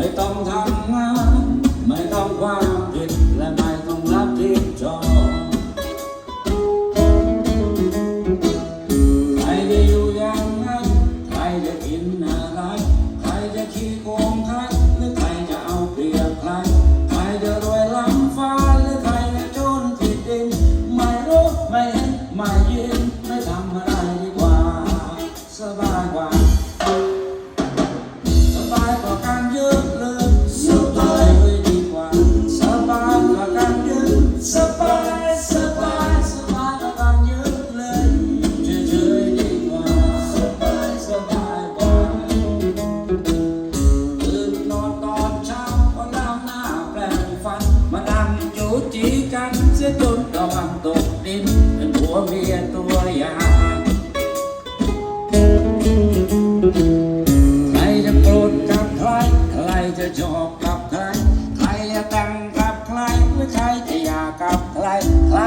ไม่ต้องทำงานไม่ต้องความผิดและไม่ต้องรับผิดชอบใครจะอยู่อย่างนั้นใครจะกินอะไรใครจะขี้โกงางโจจีกันเสียจนตะวันตกดินเป็นผัวเมียตัวยางใครจะโกรธกับใครใครจะชอบกับใคร ใครจะตั้งกับใครเรือใครจะอยากกับใครใคร